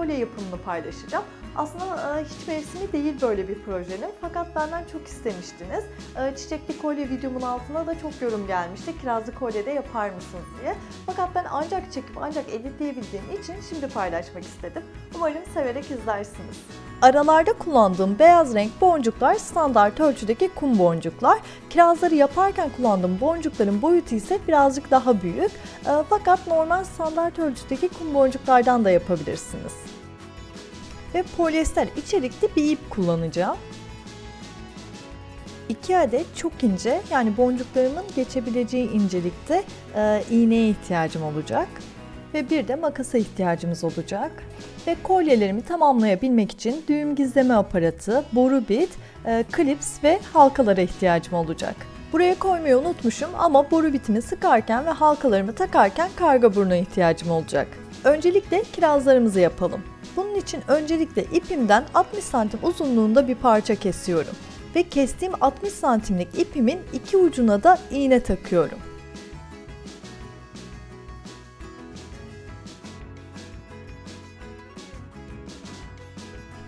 Kolye yapımını paylaşacağım. Aslında e, hiç mevsimi değil böyle bir projenin fakat benden çok istemiştiniz. E, Çiçekli kolye videomun altına da çok yorum gelmişti. Kirazlı kolye de yapar mısınız diye. Fakat ben ancak çekip ancak editleyebildiğim için şimdi paylaşmak istedim. Umarım severek izlersiniz. Aralarda kullandığım beyaz renk boncuklar standart ölçüdeki kum boncuklar. Kirazları yaparken kullandığım boncukların boyutu ise birazcık daha büyük. E, Fakat normal standart ölçüdeki kum boncuklardan da yapabilirsiniz. Ve polyester içerikli bir ip kullanacağım. 2 adet çok ince yani boncuklarımın geçebileceği incelikte e, iğneye ihtiyacım olacak. Ve bir de makasa ihtiyacımız olacak. Ve kolyelerimi tamamlayabilmek için düğüm gizleme aparatı, boru bit, e, klips ve halkalara ihtiyacım olacak. Buraya koymayı unutmuşum ama boru bitimi sıkarken ve halkalarımı takarken karga buruna ihtiyacım olacak. Öncelikle kirazlarımızı yapalım. Bunun için öncelikle ipimden 60 santim uzunluğunda bir parça kesiyorum. Ve kestiğim 60 santimlik ipimin iki ucuna da iğne takıyorum.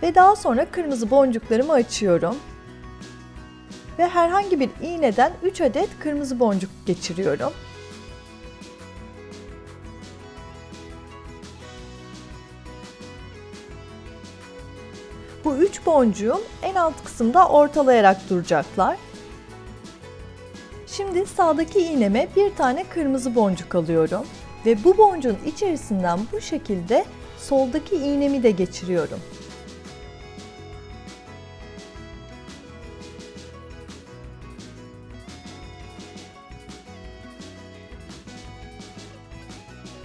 Ve daha sonra kırmızı boncuklarımı açıyorum. Ve herhangi bir iğneden 3 adet kırmızı boncuk geçiriyorum. Bu üç boncuğum en alt kısımda ortalayarak duracaklar. Şimdi sağdaki iğneme bir tane kırmızı boncuk alıyorum ve bu boncuğun içerisinden bu şekilde soldaki iğnemi de geçiriyorum.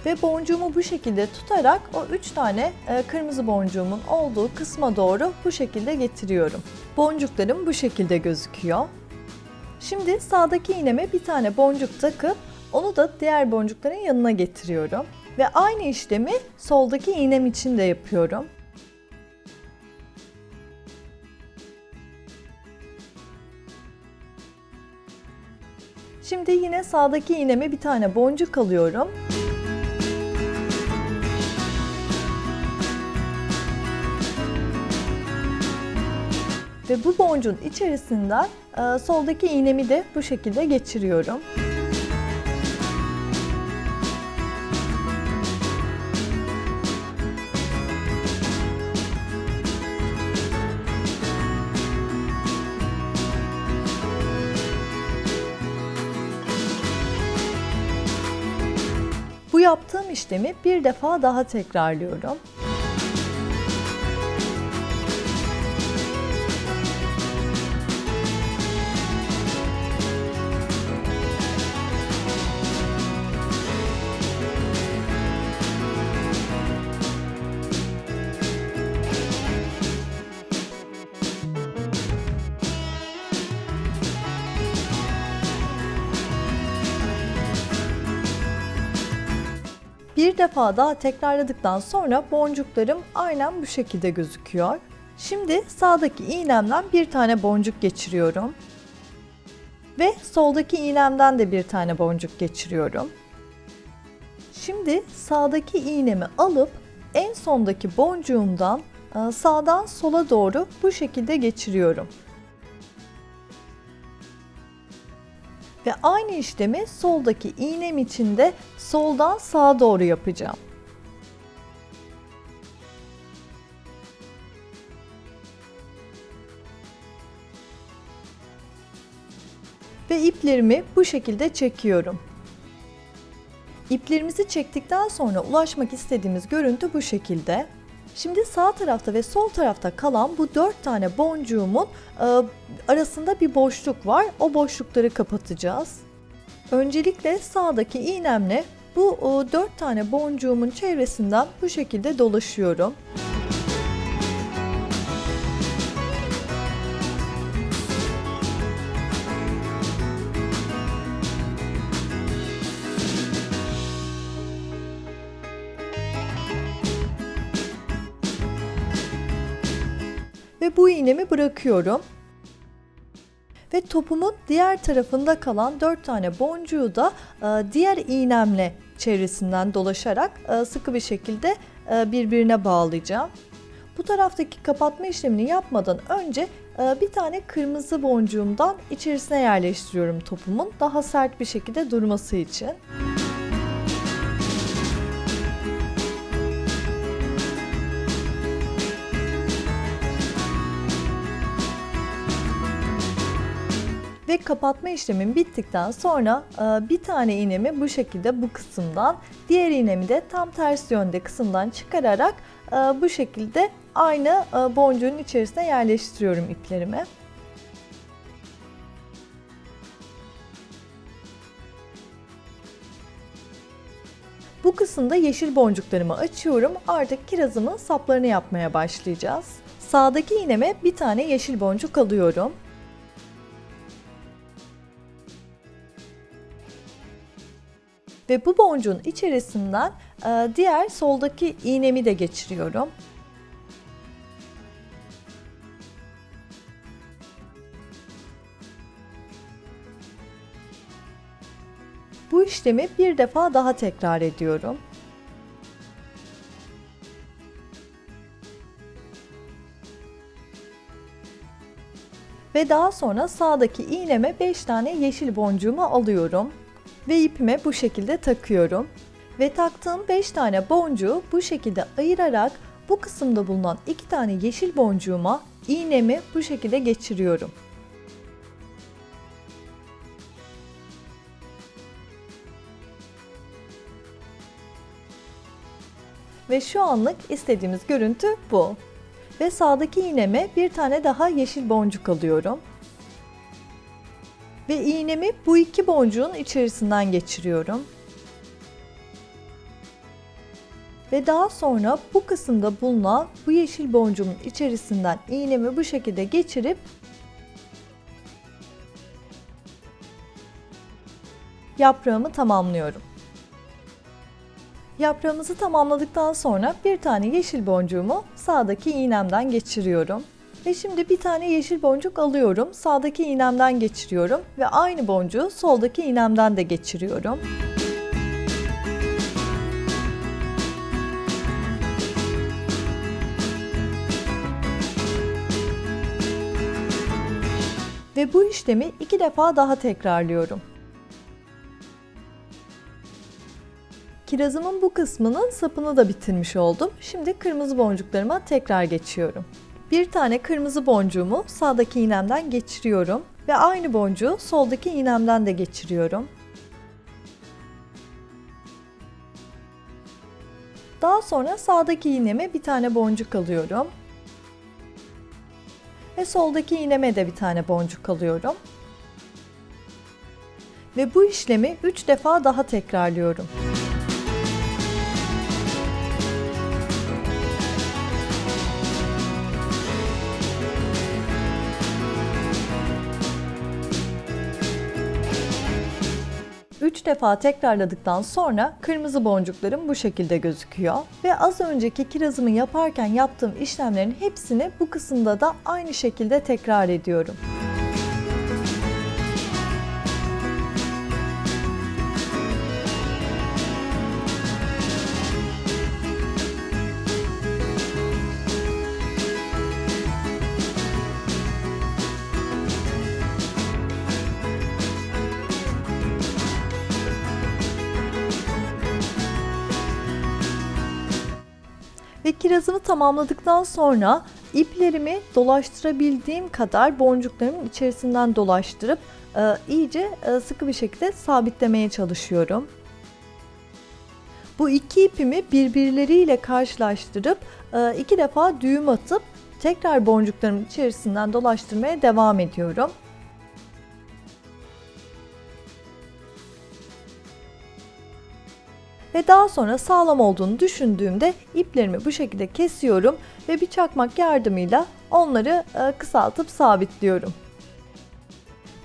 Ve boncuğumu bu şekilde tutarak o 3 tane e, kırmızı boncuğumun olduğu kısma doğru bu şekilde getiriyorum. Boncuklarım bu şekilde gözüküyor. Şimdi sağdaki iğneme bir tane boncuk takıp onu da diğer boncukların yanına getiriyorum. Ve aynı işlemi soldaki iğnem için de yapıyorum. Şimdi yine sağdaki iğneme bir tane boncuk alıyorum. Ve bu boncuğun içerisinden e, soldaki iğnemi de bu şekilde geçiriyorum. Bu yaptığım işlemi bir defa daha tekrarlıyorum. Bir defa daha tekrarladıktan sonra boncuklarım aynen bu şekilde gözüküyor. Şimdi sağdaki iğnemden bir tane boncuk geçiriyorum. Ve soldaki iğnemden de bir tane boncuk geçiriyorum. Şimdi sağdaki iğnemi alıp en sondaki boncuğumdan e, sağdan sola doğru bu şekilde geçiriyorum. Ve aynı işlemi soldaki iğnem için de soldan sağa doğru yapacağım. Ve iplerimi bu şekilde çekiyorum. İplerimizi çektikten sonra ulaşmak istediğimiz görüntü bu şekilde. Şimdi sağ tarafta ve sol tarafta kalan bu dört tane boncuğumun e, arasında bir boşluk var. O boşlukları kapatacağız. Öncelikle sağdaki iğnemle bu e, dört tane boncuğumun çevresinden bu şekilde dolaşıyorum. ve iğnemi bırakıyorum. Ve topumun diğer tarafında kalan 4 tane boncuğu da e, diğer iğnemle çevresinden dolaşarak e, sıkı bir şekilde e, birbirine bağlayacağım. Bu taraftaki kapatma işlemini yapmadan önce bir tane kırmızı boncuğumdan içerisine yerleştiriyorum topumun daha sert bir şekilde durması için. Ve kapatma işlemim bittikten sonra e, bir tane iğnemi bu şekilde bu kısımdan, diğer iğnemi de tam ters yönde kısımdan çıkararak e, bu şekilde aynı e, boncuğun içerisine yerleştiriyorum iplerimi. Bu kısımda yeşil boncuklarımı açıyorum. Artık kirazımın saplarını yapmaya başlayacağız. Sağdaki iğneme bir tane yeşil boncuk alıyorum. Ve bu boncuğun içerisinden e, diğer soldaki iğnemi de geçiriyorum. Bu işlemi bir defa daha tekrar ediyorum. Ve daha sonra sağdaki iğneme 5 tane yeşil boncuğumu alıyorum ve ipime bu şekilde takıyorum. Ve taktığım 5 tane boncuğu bu şekilde ayırarak bu kısımda bulunan 2 tane yeşil boncuğuma iğnemi bu şekilde geçiriyorum. Ve şu anlık istediğimiz görüntü bu. Ve sağdaki iğneme bir tane daha yeşil boncuk alıyorum ve iğnemi bu iki boncuğun içerisinden geçiriyorum. Ve daha sonra bu kısımda bulunan bu yeşil boncuğun içerisinden iğnemi bu şekilde geçirip yaprağımı tamamlıyorum. Yaprağımızı tamamladıktan sonra bir tane yeşil boncuğumu sağdaki iğnemden geçiriyorum. Ve şimdi bir tane yeşil boncuk alıyorum. Sağdaki iğnemden geçiriyorum ve aynı boncuğu soldaki iğnemden de geçiriyorum. Ve bu işlemi iki defa daha tekrarlıyorum. Kirazımın bu kısmının sapını da bitirmiş oldum. Şimdi kırmızı boncuklarıma tekrar geçiyorum. Bir tane kırmızı boncuğumu sağdaki iğnemden geçiriyorum ve aynı boncuğu soldaki iğnemden de geçiriyorum. Daha sonra sağdaki iğneme bir tane boncuk alıyorum. Ve soldaki iğneme de bir tane boncuk alıyorum. Ve bu işlemi 3 defa daha tekrarlıyorum. 3 defa tekrarladıktan sonra kırmızı boncuklarım bu şekilde gözüküyor. Ve az önceki kirazımı yaparken yaptığım işlemlerin hepsini bu kısımda da aynı şekilde tekrar ediyorum. Ve kirazımı tamamladıktan sonra iplerimi dolaştırabildiğim kadar boncuklarımın içerisinden dolaştırıp e, iyice e, sıkı bir şekilde sabitlemeye çalışıyorum. Bu iki ipimi birbirleriyle karşılaştırıp e, iki defa düğüm atıp tekrar boncuklarımın içerisinden dolaştırmaya devam ediyorum. Ve daha sonra sağlam olduğunu düşündüğümde iplerimi bu şekilde kesiyorum ve bir çakmak yardımıyla onları e, kısaltıp sabitliyorum.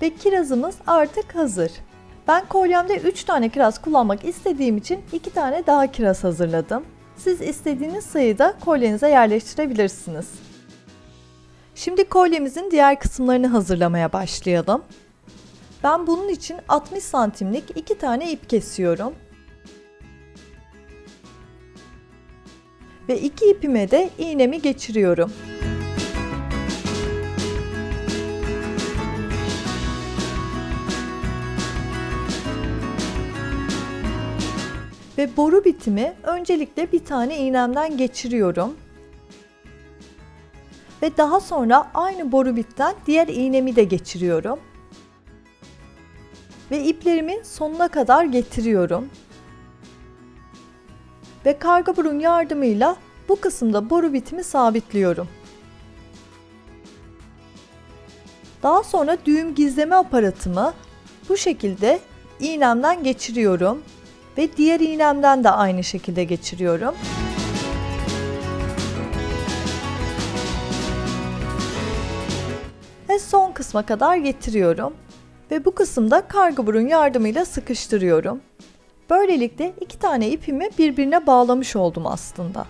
Ve kirazımız artık hazır. Ben kolyemde 3 tane kiraz kullanmak istediğim için 2 tane daha kiraz hazırladım. Siz istediğiniz sayıda kolyenize yerleştirebilirsiniz. Şimdi kolyemizin diğer kısımlarını hazırlamaya başlayalım. Ben bunun için 60 santimlik 2 tane ip kesiyorum. Ve iki ipime de iğnemi geçiriyorum. Ve boru bitimi öncelikle bir tane iğnemden geçiriyorum. Ve daha sonra aynı boru bitten diğer iğnemi de geçiriyorum. Ve iplerimin sonuna kadar getiriyorum. Ve karga burun yardımıyla bu kısımda boru bitimi sabitliyorum. Daha sonra düğüm gizleme aparatımı bu şekilde iğnemden geçiriyorum ve diğer iğnemden de aynı şekilde geçiriyorum. Ve son kısma kadar getiriyorum. Ve bu kısımda karga burun yardımıyla sıkıştırıyorum. Böylelikle iki tane ipimi birbirine bağlamış oldum aslında.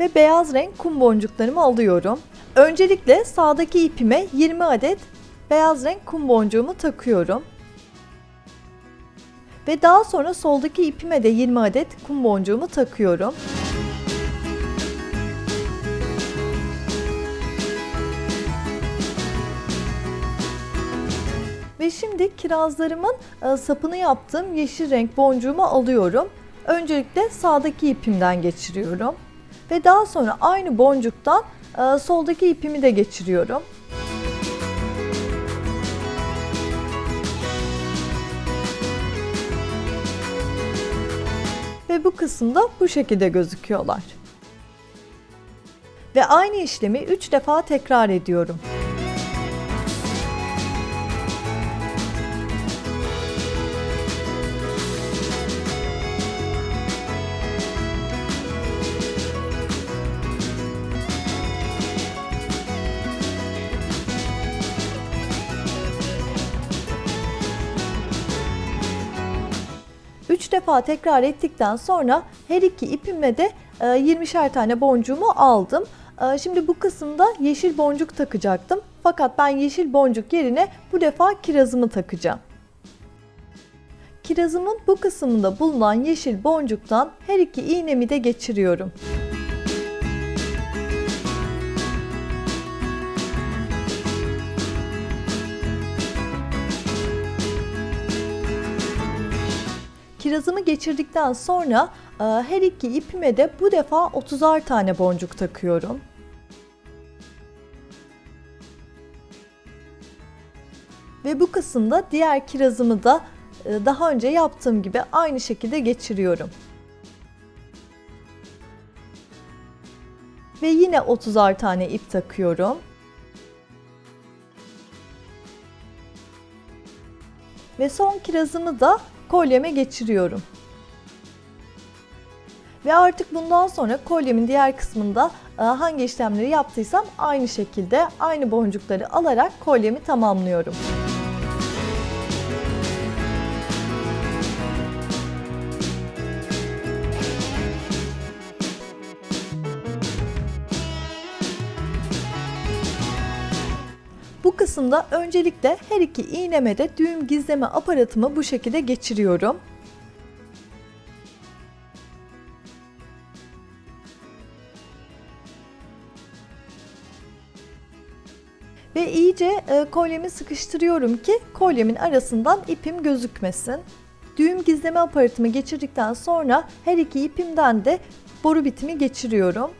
Ve beyaz renk kum boncuklarımı alıyorum. Öncelikle sağdaki ipime 20 adet beyaz renk kum boncuğumu takıyorum. Ve daha sonra soldaki ipime de 20 adet kum boncuğumu takıyorum. Şimdi kirazlarımın e, sapını yaptığım yeşil renk boncuğumu alıyorum. Öncelikle sağdaki ipimden geçiriyorum. Ve daha sonra aynı boncuktan e, soldaki ipimi de geçiriyorum. Ve bu kısımda bu şekilde gözüküyorlar. Ve aynı işlemi 3 defa tekrar ediyorum. Üç defa tekrar ettikten sonra her iki ipime de 20'şer tane boncuğumu aldım. E, Şimdi bu kısımda yeşil boncuk takacaktım. Fakat ben yeşil boncuk yerine bu defa kirazımı takacağım. Kirazımın bu kısmında bulunan yeşil boncuktan her iki iğnemi de geçiriyorum. Kirazımı geçirdikten sonra e, her iki ipime de bu defa 30'ar tane boncuk takıyorum. Ve bu kısımda diğer kirazımı da e, daha önce yaptığım gibi aynı şekilde geçiriyorum. Ve yine 30'ar tane ip takıyorum. Ve son kirazımı da kolyeme geçiriyorum. Ve artık bundan sonra kolyemin diğer kısmında e, hangi işlemleri yaptıysam aynı şekilde aynı boncukları alarak kolyemi tamamlıyorum. Kısımda öncelikle her iki iğneme de düğüm gizleme aparatımı bu şekilde geçiriyorum. Ve iyice e, kolyemi sıkıştırıyorum ki kolyemin arasından ipim gözükmesin. Düğüm gizleme aparatımı geçirdikten sonra her iki ipimden de boru bitimi geçiriyorum.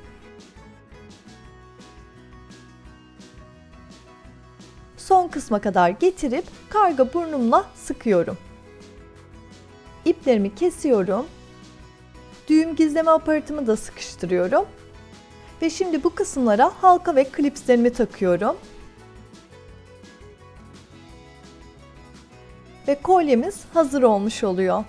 Son kısma kadar getirip karga burnumla sıkıyorum. İplerimi kesiyorum. Düğüm gizleme aparatımı da sıkıştırıyorum. Ve şimdi bu kısımlara halka ve klipslerimi takıyorum. Ve kolyemiz hazır olmuş oluyor.